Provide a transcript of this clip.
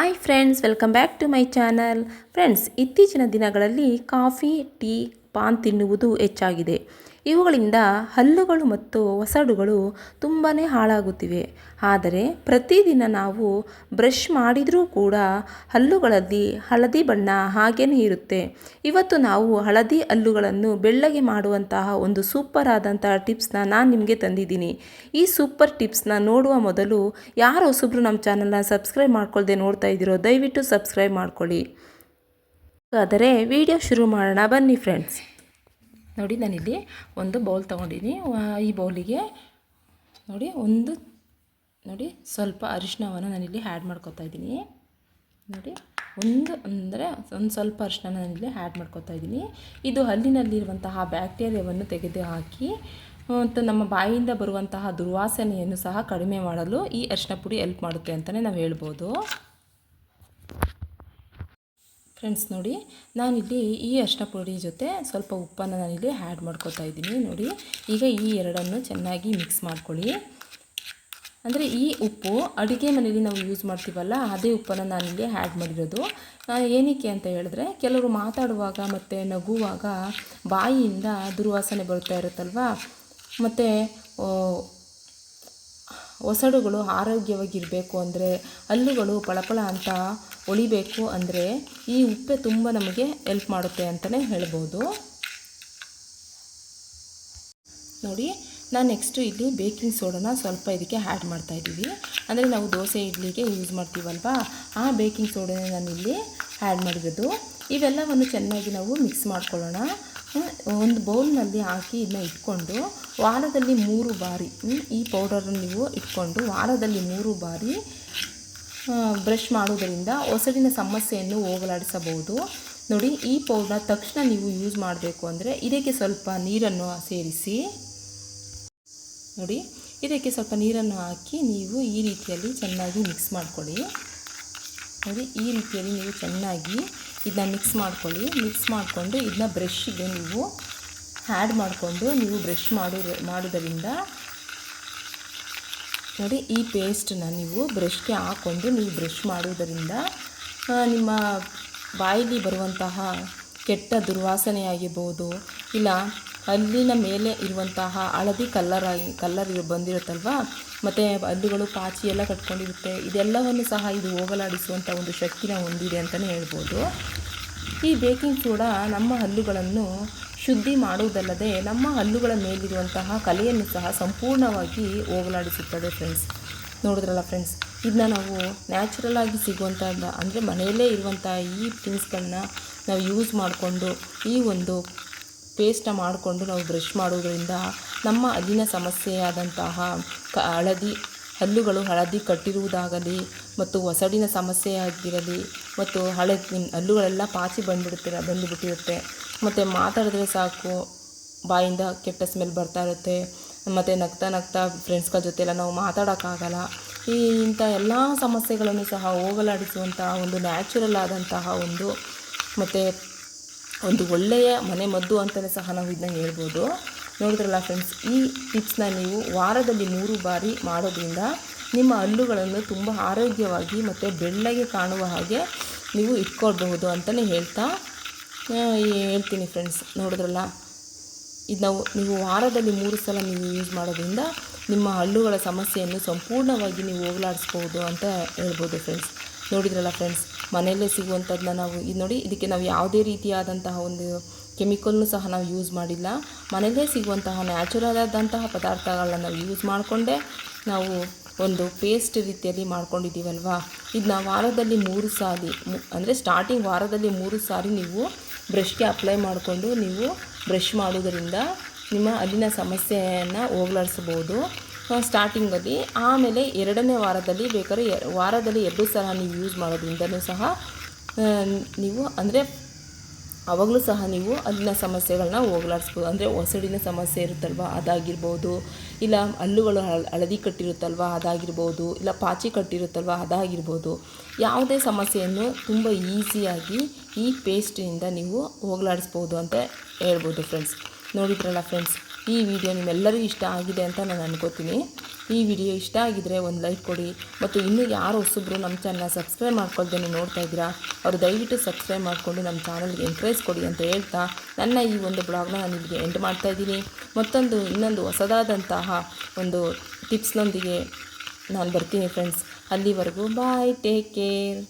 Hi friends welcome back to my channel friends ಇತ್ತೀಚಿನ ದಿನಗಳಲ್ಲಿ coffee, tea, PAN ತಿನ್ನುವುದು ಹೆಚ್ಚಾಗಿದೆ. ಇವುಗಳಿಂದ ಹಲ್ಲುಗಳು ಮತ್ತು ಒಸಡುಗಳು ತುಂಬಾ ಹಾಳಾಗುತ್ತಿವೆ. ಆದರೆ ಪ್ರತಿದಿನ ನಾವು ಬ್ರಷ್ ಮಾಡಿದರೂ ಕೂಡ ಹಲ್ಲುಗಳಲ್ಲಿ ಹಳದಿ ಬಣ್ಣ ಹಾಗೇ ಇರುತ್ತೆ. ಇವತ್ತು ನಾವು ಹಳದಿ ಹಲ್ಲುಗಳನ್ನು ಬೆಳ್ಳಗೆ ಮಾಡುವಂತಹ ಒಂದು ಸೂಪರ್ ಆದಂತಹ ಟಿಪ್ಸ್ನ ನಾನು ನಿಮಗೆ ತಂದಿದ್ದೀನಿ. ಈ ಸೂಪರ್ ಟಿಪ್ಸ್ನ ನೋಡುವ ಮೊದಲು ಯಾರು ಹೊಸಬ್ರು ನಮ್ಮ ಚಾನಲ್ನ ಸಬ್ಸ್ಕ್ರೈಬ್ ಮಾಡ್ಕೊಳ್ದೆ ನೋಡ್ತಾ ಇದ್ದೀರೋ ದಯವಿಟ್ಟು ಸಬ್ಸ್ಕ್ರೈಬ್ ಮಾಡ್ಕೊಳ್ಳಿ. ಹಾಗಾದರೆ ವಿಡಿಯೋ ಶುರು ಮಾಡೋಣ ಬನ್ನಿ ಫ್ರೆಂಡ್ಸ್. ನೋಡಿ, ನಾನಿಲ್ಲಿ ಒಂದು ಬೌಲ್ ತೊಗೊಂಡಿದ್ದೀನಿ ಈ ಬೌಲಿಗೆ ನೋಡಿ, ಒಂದು ನೋಡಿ, ಸ್ವಲ್ಪ ಅರಿಶಿನವನ್ನು ನಾನಿಲ್ಲಿ ಆ್ಯಡ್ ಮಾಡ್ಕೊತಾ ಇದ್ದೀನಿ. ನೋಡಿ, ಒಂದು ಅಂದರೆ ಒಂದು ಸ್ವಲ್ಪ ಅರಿಶಿನ ನಾನಿಲ್ಲಿ ಆ್ಯಡ್ ಮಾಡ್ಕೊತಾ ಇದ್ದೀನಿ. ಇದು ಹಲ್ಲಿನಲ್ಲಿರುವಂತಹ ಬ್ಯಾಕ್ಟೀರಿಯಾವನ್ನು ತೆಗೆದು ಹಾಕಿ ಮತ್ತು ನಮ್ಮ ಬಾಯಿಯಿಂದ ಬರುವಂತಹ ದುರ್ವಾಸನೆಯನ್ನು ಸಹ ಕಡಿಮೆ ಮಾಡಲು ಈ ಅರಿಶಿನ ಪುಡಿ ಹೆಲ್ಪ್ ಮಾಡುತ್ತೆ ಅಂತಲೇ ನಾವು ಹೇಳ್ಬೋದು. ಫ್ರೆಂಡ್ಸ್ ನೋಡಿ, ನಾನಿಲ್ಲಿ ಈ ಅರಿಶಿನ ಪುಡಿ ಜೊತೆ ಸ್ವಲ್ಪ ಉಪ್ಪನ್ನು ನಾನಿಲ್ಲಿ ಆ್ಯಡ್ ಮಾಡ್ಕೋತಾ ಇದ್ದೀನಿ. ನೋಡಿ, ಈಗ ಈ ಎರಡನ್ನು ಚೆನ್ನಾಗಿ ಮಿಕ್ಸ್ ಮಾಡ್ಕೊಳ್ಳಿ. ಅಂದರೆ ಈ ಉಪ್ಪು ಅಡುಗೆ ಮನೇಲಿ ನಾವು ಯೂಸ್ ಮಾಡ್ತೀವಲ್ಲ, ಅದೇ ಉಪ್ಪನ್ನು ನಾನಿಲ್ಲಿ ಆ್ಯಡ್ ಮಾಡಿರೋದು. ಏನಕ್ಕೆ ಅಂತ ಹೇಳಿದ್ರೆ, ಕೆಲವರು ಮಾತಾಡುವಾಗ ಮತ್ತು ನಗುವಾಗ ಬಾಯಿಯಿಂದ ದುರ್ವಾಸನೆ ಬರ್ತಾ ಇರುತ್ತಲ್ವ? ಮತ್ತು ಒಸಡುಗಳು ಆರೋಗ್ಯವಾಗಿರಬೇಕು ಅಂದರೆ ಹಲ್ಲುಗಳು ಪಳಪಳ ಅಂತ ಒಳಿಬೇಕು ಅಂದರೆ ಈ ಉಪ್ಪೆ ತುಂಬ ನಮಗೆ ಹೆಲ್ಪ್ ಮಾಡುತ್ತೆ ಅಂತಲೇ ಹೇಳ್ಬೋದು. ನೋಡಿ, ನಾನು ನೆಕ್ಸ್ಟು ಇಲ್ಲಿ ಬೇಕಿಂಗ್ ಸೋಡಾನ ಸ್ವಲ್ಪ ಇದಕ್ಕೆ ಆ್ಯಡ್ ಮಾಡ್ತಾಯಿದ್ದೀವಿ ಅಂದರೆ ನಾವು ದೋಸೆ ಇಡ್ಲಿಗೆ ಯೂಸ್ ಮಾಡ್ತೀವಲ್ವಾ? ಆ ಬೇಕಿಂಗ್ ಸೋಡಾನೇ ನಾನು ಇಲ್ಲಿ ಆ್ಯಡ್ ಮಾಡಿರೋದು. ಇವೆಲ್ಲವನ್ನು ಚೆನ್ನಾಗಿ ನಾವು ಮಿಕ್ಸ್ ಮಾಡ್ಕೊಳ್ಳೋಣ. ಒಂದು ಬೌಲ್ನಲ್ಲಿ ಹಾಕಿ ಇದನ್ನ ಇಟ್ಕೊಂಡು ವಾರದಲ್ಲಿ ಮೂರು ಬಾರಿ ಈ ಪೌಡರನ್ನು ನೀವು ಇಟ್ಕೊಂಡು ವಾರದಲ್ಲಿ ಮೂರು ಬಾರಿ ಬ್ರಷ್ ಮಾಡುವುದರಿಂದ ಒಸಡಿನ ಸಮಸ್ಯೆಯನ್ನು ಹೋಗಲಾಡಿಸಬಹುದು. ನೋಡಿ, ಈ ಪೌಡರ್ ತಕ್ಷಣ ನೀವು ಯೂಸ್ ಮಾಡಬೇಕು ಅಂದರೆ ಇದಕ್ಕೆ ಸ್ವಲ್ಪ ನೀರನ್ನು ಸೇರಿಸಿ. ನೋಡಿ, ಇದಕ್ಕೆ ಸ್ವಲ್ಪ ನೀರನ್ನು ಹಾಕಿ ನೀವು ಈ ರೀತಿಯಲ್ಲಿ ಚೆನ್ನಾಗಿ ಮಿಕ್ಸ್ ಮಾಡ್ಕೊಳ್ಳಿ. ನೋಡಿ ಈ ರೀತಿಯಲ್ಲಿ ನೀವು ಚೆನ್ನಾಗಿ ಇದನ್ನ ಮಿಕ್ಸ್ ಮಾಡ್ಕೊಳ್ಳಿ. ಮಿಕ್ಸ್ ಮಾಡಿಕೊಂಡು ಇದನ್ನ ಬ್ರಷ್ಗೆ ನೀವು ಆ್ಯಡ್ ಮಾಡಿಕೊಂಡು ನೀವು ಬ್ರಷ್ ಮಾಡೋ ಮಾಡೋದರಿಂದ ನೋಡಿ ಈ ಪೇಸ್ಟನ್ನ ನೀವು ಬ್ರಷ್ಗೆ ಹಾಕ್ಕೊಂಡು ನೀವು ಬ್ರಷ್ ಮಾಡುವುದರಿಂದ ನಿಮ್ಮ ಬಾಯಲ್ಲಿ ಬರುವಂತಹ ಕೆಟ್ಟ ದುರ್ವಾಸನೆ ಆಗಿರ್ಬೋದು ಇಲ್ಲ, ಹಲ್ಲಿನ ಮೇಲೆ ಇರುವಂತಹ ಹಳದಿ ಕಲ್ಲರಾಗಿ ಕಲ್ಲರ್ ಬಂದಿರುತ್ತಲ್ವ? ಮತ್ತು ಹಲ್ಲುಗಳು ಪಾಚಿ ಎಲ್ಲ ಕಟ್ಕೊಂಡಿರುತ್ತೆ. ಇದೆಲ್ಲವನ್ನು ಸಹ ಇದು ಹೋಗಲಾಡಿಸುವಂಥ ಒಂದು ಶಕ್ತಿನ ಹೊಂದಿದೆ ಅಂತಲೇ ಹೇಳ್ಬೋದು. ಈ ಬೇಕಿಂಗ್ ಕೂಡ ನಮ್ಮ ಹಲ್ಲುಗಳನ್ನು ಶುದ್ಧಿ ಮಾಡುವುದಲ್ಲದೆ ನಮ್ಮ ಹಲ್ಲುಗಳ ಮೇಲಿರುವಂತಹ ಕಲೆಯನ್ನು ಸಹ ಸಂಪೂರ್ಣವಾಗಿ ಹೋಗಲಾಡಿಸುತ್ತದೆ ಫ್ರೆಂಡ್ಸ್ ನೋಡಿದ್ರಲ್ಲ ಫ್ರೆಂಡ್ಸ್ ಇದನ್ನ ನಾವು ನ್ಯಾಚುರಲ್ ಆಗಿ ಸಿಗುವಂಥ ಅಂದರೆ ಮನೆಯಲ್ಲೇ ಇರುವಂಥ ಈ ಥಿಂಗ್ಸ್ಗಳನ್ನ ನಾವು ಯೂಸ್ ಮಾಡಿಕೊಂಡು ಈ ಒಂದು ಪೇಸ್ಟನ್ನ ಮಾಡಿಕೊಂಡು ನಾವು ಬ್ರಷ್ ಮಾಡೋದ್ರಿಂದ ನಮ್ಮ ಹಲ್ಲಿನ ಸಮಸ್ಯೆಯಾದಂತಹ ಕ ಹಳದಿ ಹಲ್ಲುಗಳು ಹಳದಿ ಕಟ್ಟಿರುವುದಾಗಲಿ ಮತ್ತು ಒಸಡಿನ ಸಮಸ್ಯೆ ಆಗಿರಲಿ ಮತ್ತು ಹಳೆ ಹಲ್ಲುಗಳೆಲ್ಲ ಪಾಚಿ ಬಂದುಬಿಡುತ್ತೆ ಬಂದುಬಿಟ್ಟಿರುತ್ತೆ. ಮತ್ತು ಮಾತಾಡಿದ್ರೆ ಸಾಕು, ಬಾಯಿಂದ ಕೆಟ್ಟ ಸ್ಮೆಲ್ ಬರ್ತಾ ಇರುತ್ತೆ. ಮತ್ತು ನಗ್ತಾ ನಗ್ತಾ ಫ್ರೆಂಡ್ಸ್ಗಳ ಜೊತೆ ಎಲ್ಲ ನಾವು ಮಾತಾಡೋಕ್ಕಾಗಲ್ಲ. ಈ ಇಂಥ ಎಲ್ಲ ಸಮಸ್ಯೆಗಳನ್ನು ಸಹ ಹೋಗಲಾಡಿಸುವಂತಹ ಒಂದು ನ್ಯಾಚುರಲ್ ಆದಂತಹ ಒಂದು ಮತ್ತು ಒಂದು ಒಳ್ಳೆಯ ಮನೆ ಮದ್ದು ಅಂತಲೇ ಸಹ ನಾವು ಇದನ್ನ ಹೇಳ್ಬೋದು. ನೋಡಿದ್ರಲ್ಲ ಫ್ರೆಂಡ್ಸ್ ಈ ಟಿಪ್ಸ್ನ ನೀವು ವಾರದಲ್ಲಿ ಮೂರು ಬಾರಿ ಮಾಡೋದ್ರಿಂದ ನಿಮ್ಮ ಹಲ್ಲುಗಳನ್ನು ತುಂಬ ಆರೋಗ್ಯವಾಗಿ ಮತ್ತು ಬೆಳ್ಳಗೆ ಕಾಣುವ ಹಾಗೆ ನೀವು ಇಟ್ಕೊಳ್ಬಹುದು ಅಂತಲೇ ಹೇಳ್ತಾ ಹೇಳ್ತೀನಿ ಫ್ರೆಂಡ್ಸ್ ನೋಡಿದ್ರಲ್ಲ, ಇದು ನಾವು, ನೀವು ವಾರದಲ್ಲಿ ಮೂರು ಸಲ ನೀವು ಯೂಸ್ ಮಾಡೋದ್ರಿಂದ ನಿಮ್ಮ ಹಲ್ಲುಗಳ ಸಮಸ್ಯೆಯನ್ನು ಸಂಪೂರ್ಣವಾಗಿ ನೀವು ಹೋಗಲಾಡಿಸ್ಬೋದು ಅಂತ ಹೇಳ್ಬೋದು ಫ್ರೆಂಡ್ಸ್ ನೋಡಿದ್ರಲ್ಲ ಫ್ರೆಂಡ್ಸ್ ಮನೆಯಲ್ಲೇ ಸಿಗುವಂಥದ್ದನ್ನ ನಾವು ಇದು ನೋಡಿ, ಇದಕ್ಕೆ ನಾವು ಯಾವುದೇ ರೀತಿಯಾದಂತಹ ಒಂದು ಕೆಮಿಕಲ್ನು ಸಹ ನಾವು ಯೂಸ್ ಮಾಡಿಲ್ಲ. ಮನೆಯಲ್ಲೇ ಸಿಗುವಂತಹ ನ್ಯಾಚುರಲ್ ಆದಂತಹ ಪದಾರ್ಥಗಳನ್ನ ನಾವು ಯೂಸ್ ಮಾಡಿಕೊಂಡೇ ನಾವು ಒಂದು ಪೇಸ್ಟ್ ರೀತಿಯಲ್ಲಿ ಮಾಡ್ಕೊಂಡಿದ್ದೀವಲ್ವಾ? ಇದನ್ನ ವಾರದಲ್ಲಿ ಮೂರು ಸಾರಿ ಅಂದರೆ ಸ್ಟಾರ್ಟಿಂಗ್ ವಾರದಲ್ಲಿ ಮೂರು ಸಾರಿ ನೀವು ಬ್ರಷ್ಗೆ ಅಪ್ಲೈ ಮಾಡಿಕೊಂಡು ನೀವು ಬ್ರಷ್ ಮಾಡೋದರಿಂದ ನಿಮ್ಮ ಅಲ್ಲಿನ ಸಮಸ್ಯೆಯನ್ನು ಹೋಗಲಾಡಿಸ್ಬೋದು ಸ್ಟಾರ್ಟಿಂಗಲ್ಲಿ ಆಮೇಲೆ ಎರಡನೇ ವಾರದಲ್ಲಿ ಬೇಕಾದ್ರೆ ವಾರದಲ್ಲಿ ಎರಡು ಸಲ ನೀವು ಯೂಸ್ ಮಾಡೋದ್ರಿಂದಲೂ ಸಹ ನೀವು ಅಂದರೆ ಆವಾಗಲೂ ಸಹ ನೀವು ಅಲ್ಲಿನ ಸಮಸ್ಯೆಗಳನ್ನ ಹೋಗಲಾಡಿಸ್ಬೋದು. ಅಂದರೆ ಒಸಡಿನ ಸಮಸ್ಯೆ ಇರುತ್ತಲ್ವ, ಅದಾಗಿರ್ಬೋದು. ಇಲ್ಲ ಹಲ್ಲುಗಳು ಹಳದಿ ಕಟ್ಟಿರುತ್ತಲ್ವ, ಅದಾಗಿರ್ಬೋದು. ಇಲ್ಲ ಪಾಚಿ ಕಟ್ಟಿರುತ್ತಲ್ವ, ಅದಾಗಿರ್ಬೋದು. ಯಾವುದೇ ಸಮಸ್ಯೆಯನ್ನು ತುಂಬ ಈಸಿಯಾಗಿ ಈ ಪೇಸ್ಟಿನಿಂದ ನೀವು ಹೋಗಲಾಡಿಸ್ಬೋದು ಅಂತ ಹೇಳ್ಬೋದು ಫ್ರೆಂಡ್ಸ್ ನೋಡಿದ್ರಲ್ಲ ಫ್ರೆಂಡ್ಸ್ ಈ ವಿಡಿಯೋ ನಿಮ್ಮೆಲ್ಲರಿಗೂ ಇಷ್ಟ ಆಗಿದೆ ಅಂತ ನಾನು ಅನ್ಕೋತೀನಿ. ಈ ವಿಡಿಯೋ ಇಷ್ಟ ಆಗಿದ್ರೆ ಒಂದು ಲೈಕ್ ಕೊಡಿ. ಮತ್ತು ಇನ್ನೂ ಯಾರು ಹೊಸಬ್ರು ನಮ್ಮ ಚಾನಲ್ನ ಸಬ್ಸ್ಕ್ರೈಬ್ ಮಾಡ್ಕೊಳ್ದೇನೆ ನೋಡ್ತಾ ಇದ್ದೀರಾ, ಅವರು ದಯವಿಟ್ಟು ಸಬ್ಸ್ಕ್ರೈಬ್ ಮಾಡಿಕೊಂಡು ನಮ್ಮ ಚಾನಲ್ಗೆ ಎಂಕರೇಜ್ ಕೊಡಿ ಅಂತ ಹೇಳ್ತಾ ನನ್ನ ಈ ಒಂದು ಬ್ಲಾಗ್ನ ನಾನು ಇಲ್ಲಿಗೆ ಎಂಡ್ ಮಾಡ್ತಾ ಇದ್ದೀನಿ. ಮತ್ತೊಂದು, ಇನ್ನೊಂದು ಹೊಸದಾದಂತಹ ಒಂದು ಟಿಪ್ಸ್ನೊಂದಿಗೆ ನಾನು ಬರ್ತೀನಿ ಫ್ರೆಂಡ್ಸ್ ಅಲ್ಲಿವರೆಗೂ ಬಾಯ್ ಟೇಕ್ ಕೇರ್